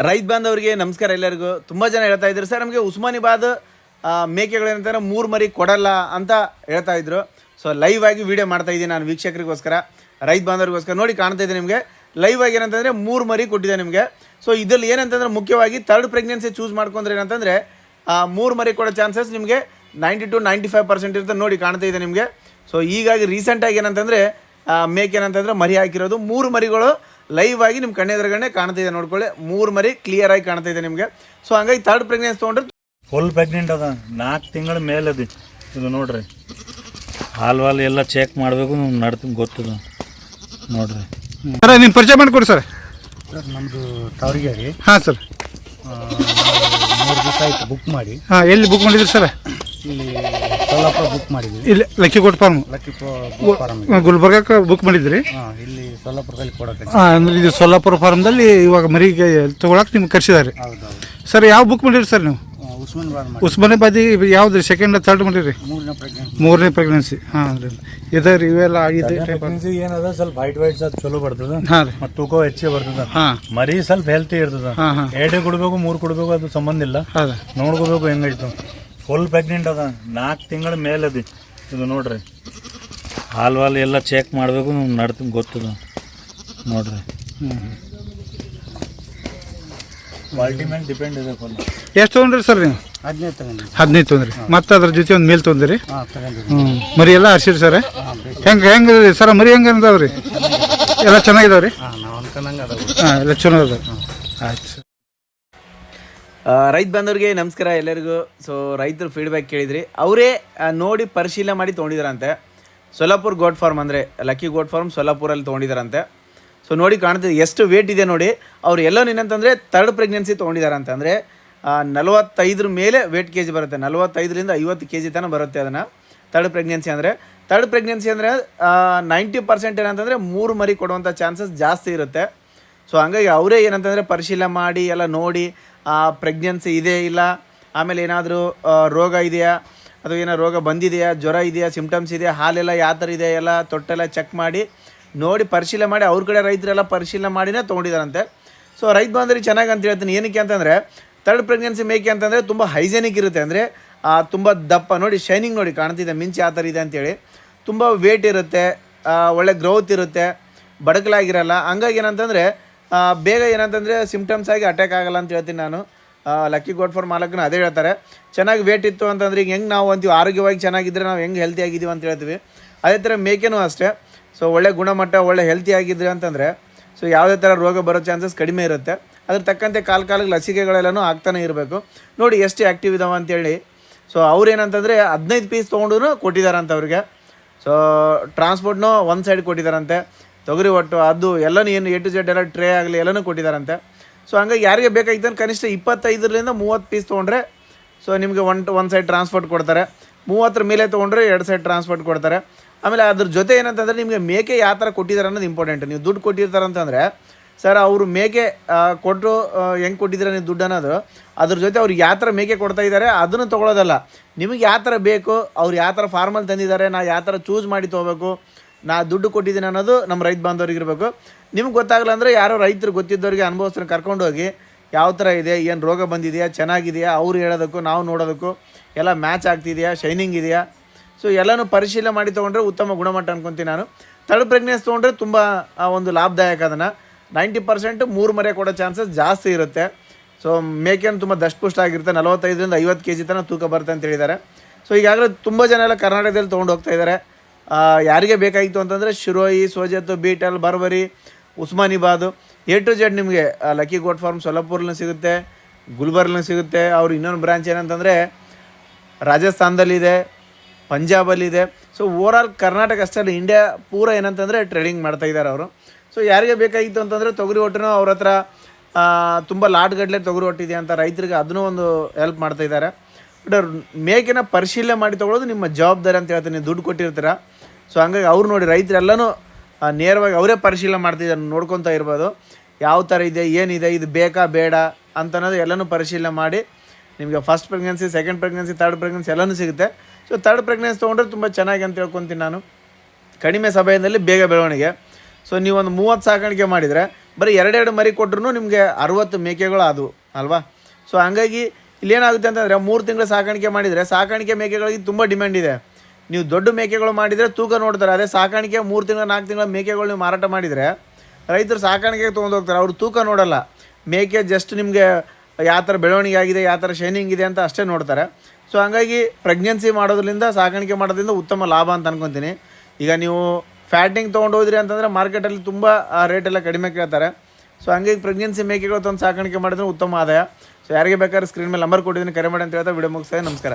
ರೈತ ಬಾಂಧವರಿಗೆ ನಮಸ್ಕಾರ ಎಲ್ಲರಿಗೂ. ತುಂಬ ಜನ ಹೇಳ್ತಾ ಇದ್ರು, ಸರ್, ನಮಗೆ ಉಸ್ಮಾನಿಬಾದ್ ಮೇಕೆಗಳೇನಂತಾರೆ ಮೂರು ಮರಿ ಕೊಡಲ್ಲ ಅಂತ ಹೇಳ್ತಾ ಇದ್ರು. ಸೊ ಲೈವ್ ಆಗಿ ವಿಡಿಯೋ ಮಾಡ್ತಾ ಇದ್ದೀನಿ ನಾನು ವೀಕ್ಷಕರಿಗೋಸ್ಕರ, ರೈತ ಬಾಂಧವರಿಗೋಸ್ಕರ. ನೋಡಿ, ಕಾಣ್ತಾ ಇದೆ ನಿಮಗೆ. ಲೈವ್ ಆಗಿ ಏನಂತಂದರೆ ಮೂರು ಮರಿ ಕೊಟ್ಟಿದೆ ನಿಮಗೆ. ಸೊ ಇದರಲ್ಲಿ ಏನಂತಂದ್ರೆ ಮುಖ್ಯವಾಗಿ ತರ್ಡ್ ಪ್ರೆಗ್ನೆನ್ಸಿ ಚೂಸ್ ಮಾಡ್ಕೊಂಡ್ರೆ ಏನಂತಂದರೆ ಮೂರು ಮರಿ ಕೊಡೋ ಚಾನ್ಸಸ್ ನಿಮಗೆ ninety two ninety five percent ಇರುತ್ತೆ. ನೋಡಿ, ಕಾಣ್ತಾ ಇದೆ ನಿಮಗೆ. ಸೊ ಹೀಗಾಗಿ ರೀಸೆಂಟಾಗಿ ಏನಂತಂದರೆ ಮೇಕೆ ಏನಂತಂದ್ರೆ ಮರಿ ಹಾಕಿರೋದು. ಮೂರು ಮರಿಗಳು ಲೈವ್ ಆಗಿ ನಿಮ್ಮ ಕಣ್ಣೆದುರುಗಡೆ ಕಾಣ್ತಾ ಇದೆ ನೋಡ್ಕೊಳ್ಳಿ. ಮೂರು ಮರಿ ಕ್ಲಿಯರ್ ಆಗಿ ಕಾಣ್ತಾ ಇದೆ ನಿಮಗೆ. ಸೊ ಹಂಗಾಗಿ ಥರ್ಡ್ ಪ್ರೆಗ್ನೆನ್ಸ್ ತೊಗೊಂಡ್ರೆ ಫುಲ್ ಪ್ರೆಗ್ನೆಂಟ್ ಅದ. ನಾಲ್ಕು ತಿಂಗಳ ಮೇಲೆ ಅದಿ. ಇದು ನೋಡ್ರಿ. ಹಾಲು ವಾಲ್ ಎಲ್ಲ ಚೆಕ್ ಮಾಡಬೇಕು ನಡ್ತೀನಿ ಗೊತ್ತದ ನೋಡ್ರಿ. ಸರ್ ನಿಮ್ಮ ಪರಿಚಯ ಮಾಡಿಕೊಡಿ ಸರ್. ಸರ್ ನಮ್ಮದು ತಾವರಿಗೇರಿ. ಹಾಂ ಸರ್. ಮೂರು ದಿವಸ ಆಯಿತು ಬುಕ್ ಮಾಡಿ. ಹಾಂ ಎಲ್ಲಿ ಬುಕ್ ಮಾಡಿದ್ರಿ ಸರ್? ಇಲ್ಲಿ ಸೋಲಾಪುರ ಬುಕ್ ಮಾಡಿದ್ವಿ. ಇಲ್ಲಿ lucky goat farm lucky farm ಗುಲ್ಬರ್ಗಕ್ಕೆ book ಮಾಡಿದ್ರಿ? ಹಾಂ ಇಲ್ಲಿ ಸೋಲಾಪುರದಲ್ಲಿ ಕೊಡಕ್ಕೆ ಹಾಂ ಅಂದ್ರೆ ಇದು ಸೋಲಾಪುರ ಫಾರ್ಮ್ದಲ್ಲಿ ಇವಾಗ ಮರಿಗೆ ತೊಗೊಳಕ್ಕೆ ನಿಮ್ಗೆ ಕರ್ಸಿದಾರೆ. ಹೌದೌದು. ಸರ್ ಯಾವ ಬುಕ್ ಮಾಡಿರಿ ಸರ್ ನೀವು? ಉಸ್ಮಾನ್ ಬಾದಿ ಉಸ್ಮಾನಾಬಾದಿ ಯಾವ್ದು ಸೆಕೆಂಡ್ ಥರ್ಡ್ ಮಾಡಿರಿ? ಮೂರನೇ ಪ್ರೆಗ್ನೆನ್ಸಿ ಹಾಂ ರೀ ಇದೆ ರೀ ಇವೆಲ್ಲ ಇದೆ ಟೈಪ್ ಏನದ? ಸ್ವಲ್ಪ ವೈಟ್ ವೈಟ್ ಸ್ವಲ್ಪ ಚಲೋ ಬರ್ತದ. ಹಾಂ ರೀ. ಮತ್ತು ತೂಕ ಹೆಚ್ಚೆ ಬರ್ತದ. ಹಾಂ. ಮರಿ ಸ್ವಲ್ಪ ಹೆಲ್ತಿ ಇರ್ತದ. ಎರಡೇ ಕೊಡ್ಬೇಕು ಮೂರು ಕೊಡ್ಬೇಕು ಅದು ಸಂಬಂಧ ಇಲ್ಲ. ಹೌದಾ ನೋಡ್ಕೋಬೇಕು ಹೆಂಗೈತು. ಫುಲ್ ಪ್ರೆಗ್ನೆಂಟ್ ಅದ. ನಾಲ್ಕು ತಿಂಗಳ ಮೇಲೆ ಅದಿ. ಇದು ನೋಡ್ರಿ. ಹಾಲು ವಾಲ್ ಎಲ್ಲ ಚೆಕ್ ಮಾಡಬೇಕು ನಡ್ತೀನಿ ಗೊತ್ತದ. ನೋಡ್ರಿ. ಹ್ಞೂ ಕ್ವಾಲಿಟಿ ಮೇಲೆ ಡಿಪೆಂಡ್ ಇದೆ ಫುಲ್ ಎಷ್ಟು ತೊಗೊಂಡ್ರಿ ಸರ್ ನೀವು? ಹದಿನೈದು ತಗೊಂಡ್ವಿ. ಹದಿನೈದು ತೊಗೊಂಡ್ರಿ. ಮತ್ತೆ ಅದ್ರ ಜೊತೆ ಒಂದು ಮೇಲ್ ತೊಗೊಂಡ್ರಿ? ಹಾಂ ತಗೊಂಡ್ವಿ. ಹ್ಞೂ ಮರಿ ಎಲ್ಲ ಹರ್ಸಿರಿ ಸರ್? ಹೆಂಗೆ ಹೆಂಗೆ ಸರ್ ಮರಿ ಹೆಂಗೆ ಅಂದವ್ರಿ ರೀ? ಎಲ್ಲ ಚೆನ್ನಾಗಿದಾವೆ ರೀ? ಹಾಂ ನಾವು ಅನ್ಕೊಂಡಂಗೆ ಅದಾವೆ. ಹಾಂ ಎಲ್ಲ ಚಲೋ ಅದಾವೆ. ಆಯ್ತು ಸರ್. ರೈತ ಬಂದವ್ರಿಗೆ ನಮಸ್ಕಾರ ಎಲ್ಲರಿಗೂ. ಸೊ ರೈತರು ಫೀಡ್ಬ್ಯಾಕ್ ಕೇಳಿದ್ರಿ. ಅವರೇ ನೋಡಿ ಪರಿಶೀಲನೆ ಮಾಡಿ ತೊಗೊಂಡಿದ್ದಾರಂತೆ ಸೊಲ್ಲಾಪುರ್ ಗೋಟ್ ಫಾರ್ಮ್ ಅಂದರೆ ಲಕ್ಕಿ ಗೋಟ್ ಫಾರ್ಮ್ ಸೊಲ್ಲಾಪುರಲ್ಲಿ ತೊಗೊಂಡಿದ್ದಾರಂತೆ ಸೊ ನೋಡಿ ಕಾಣ್ತಿದೆ, ಎಷ್ಟು ವೇಟ್ ಇದೆ ನೋಡಿ. ಅವ್ರು ಎಲ್ಲೋ ಏನಂತಂದರೆ ತರ್ಡ್ ಪ್ರೆಗ್ನೆನ್ಸಿ ತೊಗೊಂಡಿದ್ದಾರಂತೆ ಅಂದರೆ ನಲವತ್ತೈದ್ರ ಮೇಲೆ ವೇಟ್ ಕೆ ಜಿ ಬರುತ್ತೆ. ನಲವತ್ತೈದರಿಂದ ಐವತ್ತು ಕೆ ಜಿ ತನಕ ಬರುತ್ತೆ ಅದನ್ನು. ತರ್ಡ್ ಪ್ರೆಗ್ನೆನ್ಸಿ ಅಂದರೆ ತರ್ಡ್ ಪ್ರೆಗ್ನೆನ್ಸಿ ಅಂದರೆ ನೈಂಟಿ ಪರ್ಸೆಂಟ್ ಏನಂತಂದರೆ ಮೂರು ಮರಿ ಕೊಡುವಂಥ ಚಾನ್ಸಸ್ ಜಾಸ್ತಿ ಇರುತ್ತೆ. ಸೊ ಹಂಗಾಗಿ ಅವರೇ ಏನಂತಂದರೆ ಪರಿಶೀಲನೆ ಮಾಡಿ, ಎಲ್ಲ ನೋಡಿ ಪ್ರೆಗ್ನೆನ್ಸಿ ಇದೆ ಇಲ್ಲ? ಆಮೇಲೆ ಏನಾದರೂ ರೋಗ ಇದೆಯಾ? ಅಥವಾ ಏನೋ ರೋಗ ಬಂದಿದೆಯಾ? ಜ್ವರ ಇದೆಯಾ? ಸಿಂಪ್ಟಮ್ಸ್ ಇದೆಯಾ? ಹಾಲೆಲ್ಲ ಯಾವ ಥರ ಇದೆ ಎಲ್ಲ ತೊಟ್ಟೆಲ್ಲ ಚೆಕ್ ಮಾಡಿ ನೋಡಿ ಪರಿಶೀಲನೆ ಮಾಡಿ ಅವ್ರ ಕಡೆ ರೈತರೆಲ್ಲ ಪರಿಶೀಲನೆ ಮಾಡಿನೇ ತೊಗೊಂಡಿದ್ದಾರಂತೆ ಸೊ ರೈತ ಬಂದ್ರೆ ಚೆನ್ನಾಗಿ ಅಂತ ಹೇಳ್ತೀನಿ. ಏನಕ್ಕೆ ಅಂತಂದರೆ ತರ್ಡ್ ಪ್ರೆಗ್ನೆನ್ಸಿ ಮೇಕೆ ಅಂತಂದರೆ ತುಂಬ ಹೈಜೆನಿಕ್ ಇರುತ್ತೆ. ಅಂದರೆ ತುಂಬ ದಪ್ಪ ನೋಡಿ ಶೈನಿಂಗ್ ನೋಡಿ ಕಾಣ್ತಿದೆ ಮಿಂಚು ಯಾವ ಥರ ಇದೆ ಅಂತೇಳಿ. ತುಂಬ ವೇಟ್ ಇರುತ್ತೆ ಆ, ಒಳ್ಳೆ ಗ್ರೋತ್ ಇರುತ್ತೆ ಬಡಕಲಾಗಿರಲ್ಲ. ಹಂಗಾಗಿ ಏನಂತಂದರೆ ಆ, ಬೇಗ ಏನಂತಂದರೆ ಸಿಮ್ಟಮ್ಸ್ ಆಗಿ ಅಟ್ಯಾಕ್ ಆಗಲ್ಲ ಅಂತ ಹೇಳ್ತೀನಿ ನಾನು. ಲಕ್ಕಿ ಗೋಡ್ ಫಾರ್ ಮಾಲಕನ ಅದೇ ಹೇಳ್ತಾರೆ. ಚೆನ್ನಾಗಿ ವೇಟ್ ಇತ್ತು ಅಂತಂದ್ರೆ ಈಗ ಹೆಂಗೆ ನಾವು ಅಂತೀವಿ? ಆರೋಗ್ಯವಾಗಿ ಚೆನ್ನಾಗಿದ್ದರೆ ನಾವು ಹೆಂಗೆ ಹೆಲ್ತಿ ಆಗಿದ್ದೀವಿ ಅಂತ ಹೇಳ್ತೀವಿ. ಅದೇ ಥರ ಮೇಕೆನೂ ಅಷ್ಟೇ. ಸೊ ಒಳ್ಳೆ ಗುಣಮಟ್ಟ, ಒಳ್ಳೆ ಹೆಲ್ತಿ ಆಗಿದ್ದರೆ ಅಂತಂದರೆ ಸೊ ಯಾವುದೇ ಥರ ರೋಗ ಬರೋ ಚಾನ್ಸಸ್ ಕಡಿಮೆ ಇರುತ್ತೆ. ಅದ್ರ ತಕ್ಕಂತೆ ಕಾಲ ಕಾಲಕ್ಕೆ ಲಸಿಕೆಗಳೆಲ್ಲನೂ ಆಗ್ತಾನೆ ಇರಬೇಕು. ನೋಡಿ ಎಷ್ಟು ಆ್ಯಕ್ಟಿವ್ ಇದಾವೆ ಅಂತೇಳಿ. ಸೊ ಅವ್ರೇನಂತಂದರೆ ಹದಿನೈದು ಪೀಸ್ ತೊಗೊಂಡು ಕೊಟ್ಟಿದ್ದಾರಂತ ಅವ್ರಿಗೆ. ಸೊ ಟ್ರಾನ್ಸ್ಪೋರ್ಟ್ನೂ ಒಂದು ಸೈಡ್ ಕೊಟ್ಟಿದ್ದಾರಂತೆ ತೊಗರಿ ಒಟ್ಟು, ಅದು ಎಲ್ಲನೂ ಏನು ಎ ಟು ಜೆಡ್ ಎಲ್ಲ ಟ್ರೇ ಆಗಲಿ ಎಲ್ಲನೂ ಕೊಟ್ಟಿದ್ದಾರಂತೆ ಸೊ ಹಂಗಾಗಿ ಯಾರಿಗೆ ಬೇಕಾಗಿತ್ತು ಕನಿಷ್ಠ ಇಪ್ಪತ್ತೈದರಿಂದ ಮೂವತ್ತು ಪೀಸ್ ತೊಗೊಂಡ್ರೆ ಸೊ ನಿಮಗೆ ಒನ್ ಒನ್ ಸೈಡ್ ಟ್ರಾನ್ಸ್ಪೋರ್ಟ್ ಕೊಡ್ತಾರೆ. ಮೂವತ್ತರ ಮೇಲೆ ತೊಗೊಂಡ್ರೆ ಎರಡು ಸೈಡ್ ಟ್ರಾನ್ಸ್ಪೋರ್ಟ್ ಕೊಡ್ತಾರೆ. ಆಮೇಲೆ ಅದ್ರ ಜೊತೆ ಏನಂತಂದರೆ ನಿಮಗೆ ಮೇಕೆ ಯಾವ ಥರ ಕೊಟ್ಟಿದ್ದಾರೆ ಅನ್ನೋದು ಇಂಪಾರ್ಟೆಂಟ್ ನೀವು ದುಡ್ಡು ಕೊಟ್ಟಿರ್ತಾರೆ ಅಂತಂದರೆ, ಸರ್ ಅವರು ಮೇಕೆ ಕೊಟ್ಟರು ಹೆಂಗೆ ಕೊಟ್ಟಿದ್ದಾರೆ ನೀವು ದುಡ್ಡು ಅನ್ನೋದು, ಅದ್ರ ಜೊತೆ ಅವ್ರು ಯಾವ ಥರ ಮೇಕೆ ಕೊಡ್ತಾ ಇದ್ದಾರೆ ಅದನ್ನು ತೊಗೊಳೋದಲ್ಲ. ನಿಮಗೆ ಯಾವ ಥರ ಬೇಕು, ಅವ್ರು ಯಾವ ಥರ ಫಾರ್ಮಲ್ಲಿ ತಂದಿದ್ದಾರೆ, ನಾ ಯಾವ ಥರ ಚೂಸ್ ಮಾಡಿ ತೊಗೋಬೇಕು ನಾ ದುಡ್ಡು ಕೊಟ್ಟಿದ್ದೀನಿ ಅನ್ನೋದು ನಮ್ಮ ರೈತ ಬಾಂಧವ್ರಿಗೆ ಇರಬೇಕು. ನಿಮ್ಗೆ ಗೊತ್ತಾಗಲ್ಲ ಅಂದರೆ ಯಾರೋ ರೈತರು ಗೊತ್ತಿದ್ದವ್ರಿಗೆ ಕರ್ಕೊಂಡು ಕರ್ಕೊಂಡೋಗಿ ಯಾವ ಥರ ಇದೆ, ಏನು ರೋಗ ಬಂದಿದೆಯಾ, ಚೆನ್ನಾಗಿದೆಯಾ, ಅವ್ರು ಹೇಳೋದಕ್ಕೂ, ನಾವು ನೋಡೋದಕ್ಕೂ ಎಲ್ಲ ಮ್ಯಾಚ್ ಆಗ್ತಿದೆಯಾ, ಶೈನಿಂಗ್ ಇದೆಯಾ? ಸೊ ಎಲ್ಲನೂ ಪರಿಶೀಲನೆ ಮಾಡಿ ತೊಗೊಂಡ್ರೆ ಉತ್ತಮ ಗುಣಮಟ್ಟ ಅನ್ಕೊತೀನಿ ನಾನು. ತರ್ಡ್ ಪ್ರೆಗ್ನೆನ್ಸ್ ತೊಗೊಂಡ್ರೆ ತುಂಬ ಒಂದು ಲಾಭದಾಯಕ ಅದನ್ನು. ನೈಂಟಿ ಪರ್ಸೆಂಟ್ ಮೂರು ಮರೆ ಕೊಡೋ ಚಾನ್ಸಸ್ ಜಾಸ್ತಿ ಇರುತ್ತೆ. ಸೊ ಮೇಕೆಯನ್ನು ತುಂಬ ದಷ್ಟಪುಷ್ಟ ಆಗಿರುತ್ತೆ. ನಲವತ್ತೈದರಿಂದ ಐವತ್ತು ಕೆ ಜಿ ತನಕ ತೂಕ ಬರುತ್ತೆ ಅಂತ ಹೇಳಿದ್ದಾರೆ. ಸೊ ಈಗಾಗಲೇ ತುಂಬ ಜನ ಎಲ್ಲ ಕರ್ನಾಟಕದಲ್ಲಿ ತೊಗೊಂಡು ಹೋಗ್ತಾ ಇದ್ದಾರೆ. ಯಾರಿಗೆ ಬೇಕಾಗಿತ್ತು ಅಂತಂದರೆ Sirohi Sojat Beetal, Barbari Osmanabadi A to Z ನಿಮಗೆ ಲಕ್ಕಿ ಗೋಟ್ ಫಾರ್ಮ್ ಸೊಲ್ಲಾಪುರ್ಲೂ ಸಿಗುತ್ತೆ ಗುಲ್ಬರ್ಗ್ಲೂ ಸಿಗುತ್ತೆ. ಅವ್ರು ಇನ್ನೊಂದು ಬ್ರಾಂಚ್ ಏನಂತಂದರೆ ರಾಜಸ್ಥಾನದಲ್ಲಿದೆ, ಪಂಜಾಬಲ್ಲಿದೆ. ಸೊ ಓವರಾಲ್ ಕರ್ನಾಟಕ ಅಷ್ಟೇ ಅಲ್ಲ ಇಂಡಿಯಾ ಪೂರ ಏನಂತಂದರೆ ಟ್ರೇಡಿಂಗ್ ಮಾಡ್ತಾ ಇದ್ದಾರೆ ಅವರು. ಸೊ ಯಾರಿಗೆ ಬೇಕಾಗಿತ್ತು ಅಂತಂದರೆ ತೊಗರಿ ಒಟ್ಟನು ಅವ್ರ ಹತ್ರ ತುಂಬ ಲಾಟ್ಗಟ್ಟಲೆ ತೊಗರಿ ಹೊಟ್ಟಿದೆ ಅಂತ ರೈತರಿಗೆ ಅದನ್ನೂ ಒಂದು ಹೆಲ್ಪ್ ಮಾಡ್ತಾ ಇದ್ದಾರೆ. ಬಟ್ ಅವ್ರು ಮೇಕೆನ ಪರಿಶೀಲನೆ ಮಾಡಿ ತೊಗೊಳೋದು ನಿಮ್ಮ ಜವಾಬ್ದಾರಿ ಅಂತ ಹೇಳ್ತೀನಿ. ದುಡ್ಡು ಕೊಟ್ಟಿರ್ತೀರ? ಸೊ ಹಂಗಾಗಿ ಅವ್ರು ನೋಡಿ ರೈತರೆಲ್ಲನೂ ನೇರವಾಗಿ ಅವರೇ ಪರಿಶೀಲನೆ ಮಾಡ್ತಿದ್ದಾರೆ ನೋಡ್ಕೊತಾ ಇರ್ಬೋದು. ಯಾವ ಥರ ಇದೆ, ಏನಿದೆ, ಇದು ಬೇಕಾ, ಬೇಡ ಅಂತ ಅನ್ನೋದು ಎಲ್ಲನೂ ಪರಿಶೀಲನೆ ಮಾಡಿ ನಿಮಗೆ first pregnancy second pregnancy third pregnancy ಎಲ್ಲನೂ ಸಿಗುತ್ತೆ. ಸೊ ತರ್ಡ್ ಪ್ರೆಗ್ನೆನ್ಸಿ ತೊಗೊಂಡ್ರೆ ತುಂಬ ಚೆನ್ನಾಗಿ ಅಂತ ಹೇಳ್ಕೊತೀನಿ ನಾನು. ಕಡಿಮೆ ಸಮಯದಲ್ಲಿ ಬೇಗ ಬೆಳವಣಿಗೆ. ಸೊ ನೀವು ಒಂದು ಮೂವತ್ತು ಸಾಕಾಣಿಕೆ ಮಾಡಿದರೆ, ಬರೀ ಎರಡೆರಡು ಮರಿ ಕೊಟ್ಟರು ನಿಮಗೆ ಅರುವತ್ತು ಮೇಕೆಗಳು ಆದವು, ಅಲ್ವಾ? ಸೊ ಹಂಗಾಗಿ ಇಲ್ಲೇನಾಗುತ್ತೆ ಅಂತಂದರೆ, ಮೂರು ತಿಂಗಳು ಸಾಕಾಣಿಕೆ ಮಾಡಿದರೆ ಸಾಕಾಣಿಕೆ ಮೇಕೆಗಳಿಗೆ ತುಂಬ ಡಿಮ್ಯಾಂಡ್ ಇದೆ. ನೀವು ದೊಡ್ಡ ಮೇಕೆಗಳು ಮಾಡಿದರೆ ತೂಕ ನೋಡ್ತಾರೆ. ಅದೇ ಸಾಕಾಣಿಕೆ ಮೂರು ತಿಂಗಳು ನಾಲ್ಕು ತಿಂಗಳ ಮೇಕೆಗಳು ನೀವು ಮಾರಾಟ ಮಾಡಿದರೆ ರೈತರು ಸಾಕಾಣಿಕೆಗೆ ತೊಗೊಂಡೋಗ್ತಾರೆ ಅವರು ತೂಕ ನೋಡಲ್ಲ. ಮೇಕೆ ಜಸ್ಟ್ ನಿಮಗೆ ಯಾವ ಥರ ಬೆಳವಣಿಗೆ ಆಗಿದೆ ಯಾವ ಥರ ಶೈನಿಂಗ್ ಇದೆ ಅಂತ ಅಷ್ಟೇ ನೋಡ್ತಾರೆ. ಸೊ ಹಾಗಾಗಿ ಪ್ರೆಗ್ನೆನ್ಸಿ ಮಾಡೋದ್ರಿಂದ ಸಾಕಾಣಿಕೆ ಮಾಡೋದ್ರಿಂದ ಉತ್ತಮ ಲಾಭ ಅಂತ ಅನ್ಕೊತೀನಿ. ಈಗ ನೀವು ಫ್ಯಾಟಿಂಗ್ ತೊಗೊಂಡು ಹೋದ್ರಿ ಅಂತಂದರೆ ಮಾರ್ಕೆಟಲ್ಲಿ ತುಂಬ ರೇಟೆಲ್ಲ ಎಲ್ಲ ಕಡಿಮೆ ಕೇಳ್ತಾರೆ. ಸೊ ಹಂಗಾಗಿ ಪ್ರೆಗ್ನೆನ್ಸಿ ಮೇಕೆಗಳು ತಂದು ಸಾಕಾಣಿಕೆ ಮಾಡಿದ್ರೆ ಉತ್ತಮ ಆದಾಯ. ಸೊ ಯಾರಿಗೆ ಬೇಕಾದ್ರೆ ಸ್ಕ್ರೀನ್ ಮೇಲೆ ನಂಬರ್ ಕೊಟ್ಟಿದ್ದೀನಿ. ಕರೆ ಮಾಡಿ ಅಂತ ಹೇಳ್ತಾ ವಿಡಿಯೋ ಮುಗಿಸ್ತಾ ನಮಸ್ಕಾರ.